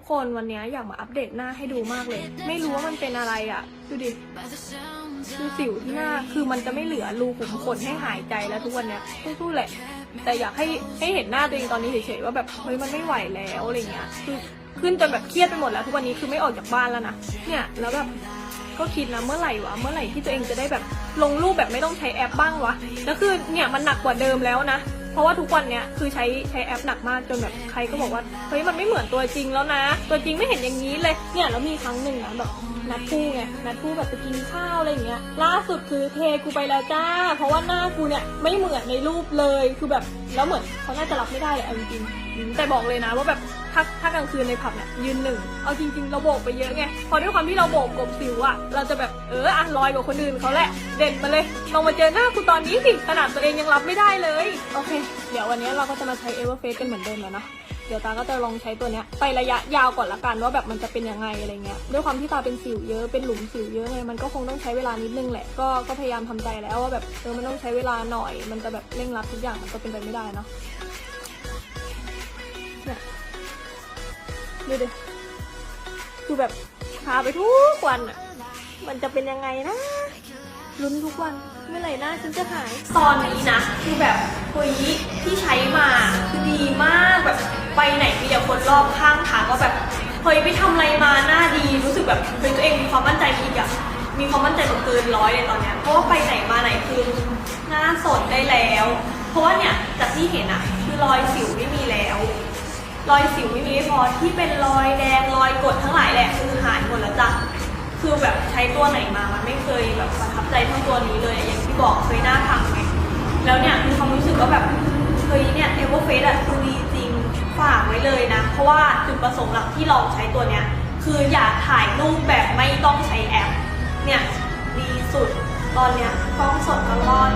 กคนวันนี้อยากมาอัปเดตหน้าให้ดูมากเลย ไม่รู้ว่ามันเป็นอะไรอะ่ะ ดูดิคือสิวที่หน้าคือมันจะไม่เหลือรูขุมขนให้หายใจแล้วทุกวันเนี้ยพูดๆแหละ แต่อยากให้ให้เห็นหน้าตัวเองตอนนี้เฉยๆว่าแบบเฮ้ยมันไม่ไหวแล้วอะไรเงี้ยคือขึ้นจนแบบเครียดไปหมดแล้วทุกวันนี้คือไม่ออกจากบ้านแล้วนะเนี่ยแล้วแบบก็คิดนะเมื่อไหร่วะเมื่อไหร่ที่ตัวเองจะได้แบบลงรูปแบบไม่ต้องใช้แอปบ้างวะแล้วคือเนี่ยมันหนักกว่าเดิมแล้วนะ เพราะว่าทุกวันเนี้ยคือใช้ใช้แอปหนักมากจนแบบใครก็บอกว่าเฮ้ยมันไม่เหมือนตัวจริงแล้วนะ ตัวจริงไม่เห็นอย่างนี้เลยเนี่ยแล้วมีครั้งหนึ่งนะแบบนัดคู่ไงนัดคู่แบบไปกินข้าวอะไรอย่างเงี้ยล่าสุดคือเทกูไปแล้วจ้า เพราะว่าหน้ากูเนี่ยไม่เหมือนในรูปเลยคือแบบแล้วเหมือนเขาน่าจะรับไม่ได้เลยเอาจริงๆแต่บอกเลยนะว่าแบบถ้าถ้ากลางคืนในผับเนี่ยยืนหนึ่งเอาจริง ๆ เราโบกไปเยอะไงพอด้วยความที่เราโบกกบสิวอะเราจะแบบเอออะลอยกว่าคนอื่นเขาแหละเด่นมาเลยลองมาเจอหน้ากูตอนนี้สิขนาดตัวเองยังรับไม่ได้เลย โอเค เดี๋ยววันนี้เราก็จะมาใช้เอเวอร์เฟสกันเหมือนเดิมแล้วเนาะ เดี๋ยวตาก็จะลองใช้ตัวเนี้ยไประยะยาวก่อนละกันว่าแบบมันจะเป็นยังไงอะไรเงี้ยด้วยความที่ตาเป็นสิวเยอะเป็นหลุมสิวเยอะไงมันก็คงต้องใช้เวลานิดนึงแหละก็ก็พยายามทำใจแล้วว่าแบบเออมันต้องใช้เวลาหน่อย มันจะแบบเร่งรัดทุกอย่างมันก็เป็นไปไม่ได้เนาะเนี่ยดูดิคือแบบทาไปทุกวันอะมันจะเป็นยังไงนะลุ้นทุกวันเมื่อไหร่หน้าฉันจะหายตอนนี้นะคือแบบเฮ้ยที่ใช้มา ฮ้ยไปทำอะไรมาหน้าดีรู้สึกแบบเฮ้ยตัวเองมีความมั่นใจอีกอะมีความมั่นใจแบบเกินร้อยเลยตอนเนี้ยเพราะว่าไปไหนมาไหนคือหน้าสดได้แล้ว เพราะว่าเนี่ยจากที่เห็นอะคือรอยสิวไม่มีแล้ว รอยสิวไม่มีพอที่เป็นรอยแดงรอยกดทั้งหลายแหละคือหายหมดแล้วจ้ะคือแบบใช้ตัวไหนมามันไม่เคยแบบประทับใจเท่าตัวนี้เลยอะอย่างที่บอกเคยหน้าพังไงแล้วเนี่ยมีความรู้สึกว่าแบบเฮ้ยเนี่ยเอเวอร์เฟสอะ เลยนะ เพราะว่าจุดประสงค์หลักที่ลองใช้ตัวเนี้ย คืออยากถ่ายรูปแบบไม่ต้องใช้แอป เนี่ย ดีสุด ตอนเนี้ยกล้องสดก็รอด